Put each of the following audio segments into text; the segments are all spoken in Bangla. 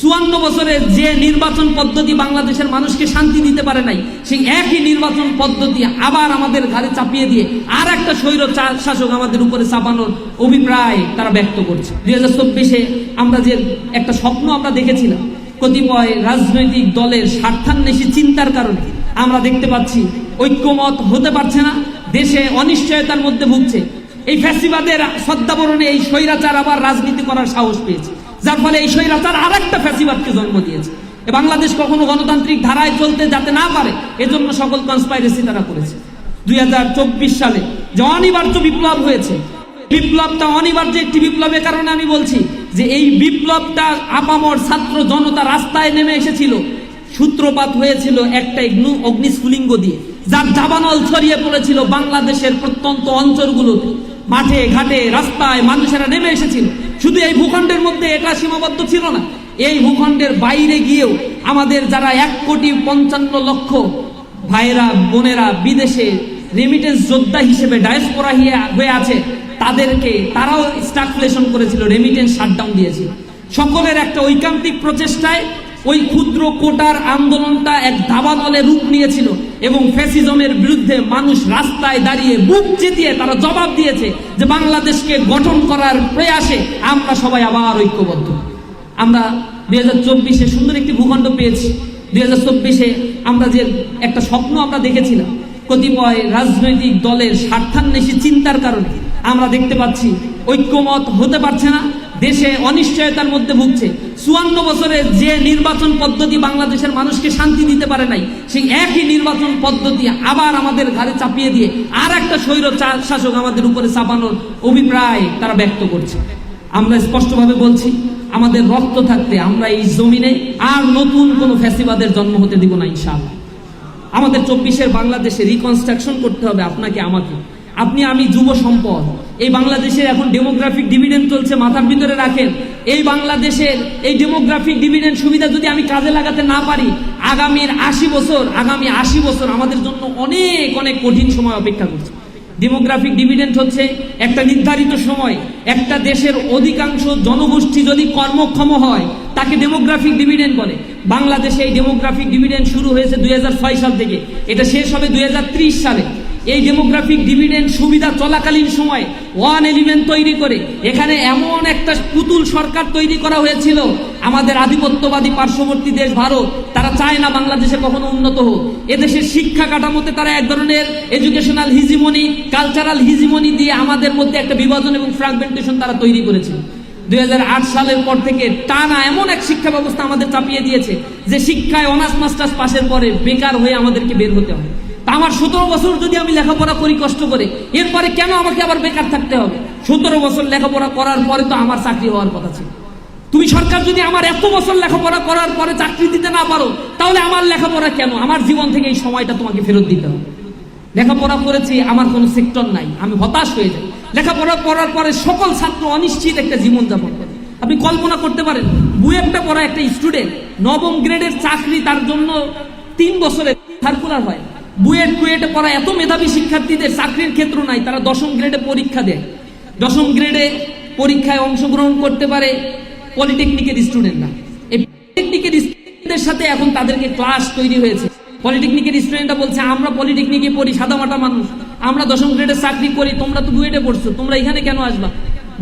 চুয়ান্ন বছরে যে নির্বাচন পদ্ধতি বাংলাদেশের মানুষকে শান্তি দিতে পারে নাই, সেই একই নির্বাচন পদ্ধতি আবার আমাদের ঘাড়ে চাপিয়ে দিয়ে আর একটা স্বৈর শাসক আমাদের উপরে চাপানোর অভিপ্রায় তারা ব্যক্ত করছে। দুই হাজার চব্বিশে আমরা যে একটা স্বপ্ন আমরা দেখেছিলাম, কতিপয় রাজনৈতিক দলের স্বার্থান্বেষী চিন্তার কারণে আমরা দেখতে পাচ্ছি ঐক্যমত হতে পারছে না, দেশে অনিশ্চয়তার মধ্যে ভুগছে। এই ফ্যাসিবাদের সদ্যাবরণে এই স্বৈরাচার আবার রাজনীতি করার সাহস পেয়েছে। যার ফলে এই স্বৈরাচার আর একটা ফ্যাসিবাদকে জন্ম দিয়েছে। বাংলাদেশ কখনো গণতান্ত্রিক ধারায় চলতে যাতে না পারে, এজন্য সকল কনস্পাইরেসি তারা করেছে। দুই হাজার চব্বিশ সালে যে অনিবার্য বিপ্লব হয়েছে, বিপ্লবটা অনিবার্য একটি বিপ্লবের কারণে আমি বলছি যে এই বিপ্লবটা আপামর ছাত্র জনতা রাস্তায় নেমে এসেছিল। সূত্রপাত হয়েছিল একটা অগ্নি অগ্নিস্ফুলিঙ্গ দিয়ে, যার জাবানল ছড়িয়ে পড়েছিল বাংলাদেশের প্রত্যন্ত অঞ্চলগুলোতে। মাঠে, ঘাটে, রাস্তায় মানুষেরা নেমে এসেছিল। শুধু এই ভূখণ্ডের মধ্যে এটা সীমাবদ্ধ ছিল না। এই ভূখণ্ডের বাইরে গিয়েও আমাদের যারা এক কোটি পঞ্চান্ন লক্ষ ভাইয়েরা, বোনেরা বিদেশে রেমিটেন্স যোদ্ধা হিসেবে ডায়াসপোরা হয়ে আছে, তাদেরকে তারাও স্টাকফ্লেশন করেছিল রেমিটেন্স শাটডাউন দিয়েছিল। সকলের একটা ঐকান্তিক প্রচেষ্টায় ওই ক্ষুদ্র কোটার আন্দোলনটা এক দাবানলে রূপ নিয়েছিল এবং ফ্যাসিজমের বিরুদ্ধে মানুষ রাস্তায় দাঁড়িয়ে বুক চেতিয়ে তারা জবাব দিয়েছে যে বাংলাদেশকে গঠন করার প্রয়াসে আমরা সবাই আবার ঐক্যবদ্ধ। আমরা দুই হাজার চব্বিশে সুন্দর একটি ভূখণ্ড পেয়েছি। দুই হাজার চব্বিশে আমরা যে একটা স্বপ্ন আমরা দেখেছিলাম, কতিপয় রাজনৈতিক দলের স্বার্থান্বেষী চিন্তার কারণে আমরা দেখতে পাচ্ছি ঐক্যমত হতে পারছে না। দেশে অনিশ্চয়তার মধ্যে ভুগছে। চুয়ান্ন বছরে যে নির্বাচন পদ্ধতি বাংলাদেশের মানুষকে শান্তি দিতে পারে নাই, সেই একই নির্বাচন পদ্ধতি আবার আমাদের ঘাড়ে চাপিয়ে দিয়ে আর একটা স্বৈর শাসক আমাদের উপরে চাপানোর অভিপ্রায় তারা ব্যক্ত করছে। আমরা স্পষ্টভাবে বলছি, আমাদের রক্ত থাকতে আমরা এই জমিনে আর নতুন কোনো ফ্যাসিবাদের জন্ম হতে দিব না ইনশাআল্লাহ। আমাদের চব্বিশের বাংলাদেশে রিকনস্ট্রাকশন করতে হবে আপনাকে, আমাকে। আপনি, আমি যুব সম্পদ। এই বাংলাদেশের এখন ডেমোগ্রাফিক ডিভিডেন্ড চলছে, মাথার ভিতরে রাখেন। এই বাংলাদেশের এই ডেমোগ্রাফিক ডিভিডেন্ড সুবিধা যদি আমি কাজে লাগাতে না পারি, আগামীর আশি বছর, আগামী আশি বছর আমাদের জন্য অনেক অনেক কঠিন সময় অপেক্ষা করছে। ডেমোগ্রাফিক ডিভিডেন্ট হচ্ছে একটা নির্ধারিত সময়। একটা দেশের অধিকাংশ জনগোষ্ঠী যদি কর্মক্ষম হয়, তাকে ডেমোগ্রাফিক ডিভিডেন্ট বলে। বাংলাদেশে এই ডেমোগ্রাফিক ডিভিডেন্ট শুরু হয়েছে দুই হাজার ছয় সাল থেকে। এটা শেষ হবে দুই হাজার ত্রিশ সালে। এই ডেমোগ্রাফিক ডিভিডেন্ড সুবিধা চলাকালীন সময় ওয়ান এলিমেন্ট তৈরি করে, এখানে এমন একটা পুতুল সরকার তৈরি করা হয়েছিল, আমাদের আধিপত্যবাদী পার্শ্ববর্তী দেশ ভারত, তারা চায় না বাংলাদেশে কখনো উন্নত হোক। এদেশের শিক্ষা কাঠামোতে তারা এক ধরনের এডুকেশনাল হিজিমনি কালচারাল হিজিমনি দিয়ে আমাদের মধ্যে একটা বিভাজন এবং ফ্রাগমেন্টেশন তারা তৈরি করেছিল। দুই সালের পর থেকে টানা এমন এক শিক্ষা ব্যবস্থা আমাদের চাপিয়ে দিয়েছে যে শিক্ষায় অনার্স মাস্টার্স পাশের পরে বেকার হয়ে আমাদেরকে বের হতে হয় আমার সতেরো বছর যদি আমি লেখাপড়া করি, কষ্ট করে, এরপরে কেন আমাকে আবার বেকার থাকতে হবে? সতেরো বছর লেখাপড়া করার পরে তো আমার চাকরি হওয়ার কথা ছিল। তুমি সরকার যদি আমার এত বছর লেখাপড়া করার পরে চাকরি দিতে না পারো, তাহলে আমার লেখাপড়া কেন? আমার জীবন থেকে এই সময়টা তোমাকে ফেরত দিতে হবে। লেখাপড়া করেছি, আমার কোনো সেক্টর নাই, আমি হতাশ হয়ে যাই। লেখাপড়া করার পরে সকল ছাত্র অনিশ্চিত একটা জীবন যাপন করে। আপনি কল্পনা করতে পারেন বুয়েটটা পড়া একটা স্টুডেন্ট নবম গ্রেডের চাকরি তার জন্য তিন বছরে সার্কুলার হয়। বুয়েট কুয়েটে পড়া এত মেধাবী শিক্ষার্থীদের চাকরির ক্ষেত্র নাই, তারা দশম গ্রেডে পরীক্ষা দেয়। দশম গ্রেডে পরীক্ষায় অংশগ্রহণ করতে পারে পলিটেকনিকের স্টুডেন্টরা। এই পলিটেকনিকের স্টুডেন্টদের সাথে এখন তাদেরকে ক্লাস তৈরি হয়েছে। পলিটেকনিকের স্টুডেন্টরা বলছে, আমরা পলিটেকনিকে পড়ি, সাদামাটা মানুষ। আমরা দশম গ্রেডে চাকরি করি, তোমরা তো বুয়েটে পড়ছো, তোমরা এখানে কেন আসবা?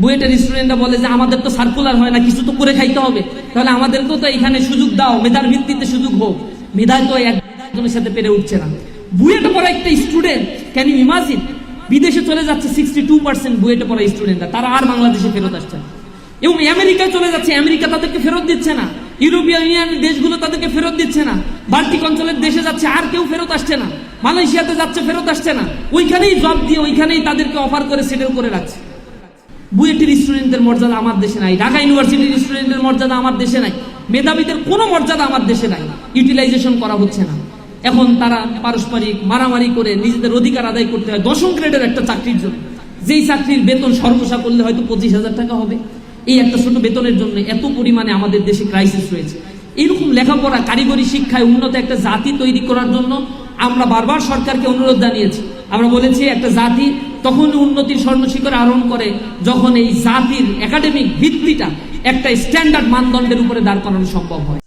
বুয়েটের স্টুডেন্টরা বলে যে, আমাদের তো সার্কুলার হয় না, কিছু তো করে খাইতে হবে। তাহলে আমাদেরকেও তো এখানে সুযোগ দাও, মেধার ভিত্তিতে সুযোগ হোক। মেধায় তো একজনের সাথে পেরে উঠছে না। বুয়েটে পড়া একটা স্টুডেন্ট ক্যান ইউ ইমাজিন বিদেশে চলে যাচ্ছে সিক্সটি টু পার্সেন্ট বুয়েটে পড়া স্টুডেন্টরা তারা আর বাংলাদেশে ফেরত আসছে না। এবং আমেরিকায় চলে যাচ্ছে, আমেরিকা তাদেরকে ফেরত দিচ্ছে না। ইউরোপীয় ইউনিয়নের দেশগুলো তাদেরকে ফেরত দিচ্ছে না। বাল্টিক অঞ্চলের দেশে যাচ্ছে, আর কেউ ফেরত আসছে না। মালয়েশিয়াতে যাচ্ছে, ফেরত আসছে না। ওইখানেই জব দিয়ে, ওইখানেই তাদেরকে অফার করে সেটেল করে রাখছে। বুয়েটের স্টুডেন্টদের মর্যাদা আমার দেশে নাই। ঢাকা ইউনিভার্সিটির স্টুডেন্টের মর্যাদা আমার দেশে নাই। মেধাবীদের কোনো মর্যাদা আমার দেশে নাই। ইউটিলাইজেশন করা হচ্ছে না। এখন তারা পারস্পরিক মারামারি করে নিজেদের অধিকার আদায় করতে হয়। দশম গ্রেডের একটা চাকরির জন্য। যেই চাকরির বেতন সর্বসা করলে হয়তো পঁচিশ হাজার টাকা হবে। এই একটা ছোট বেতনের জন্য এত পরিমাণে আমাদের দেশে ক্রাইসিস রয়েছে। এরকম লেখাপড়া, কারিগরি শিক্ষায় উন্নত একটা জাতি তৈরি করার জন্য আমরা বারবার সরকারকে অনুরোধ জানিয়েছি। আমরা বলেছি, একটা জাতি তখন উন্নতির স্বর্ণ শিখর আরোহণ করে যখন এই জাতির একাডেমিক ভিত্তিটা একটা স্ট্যান্ডার্ড মানদণ্ডের উপরে দাঁড় করানো সম্ভব হয়।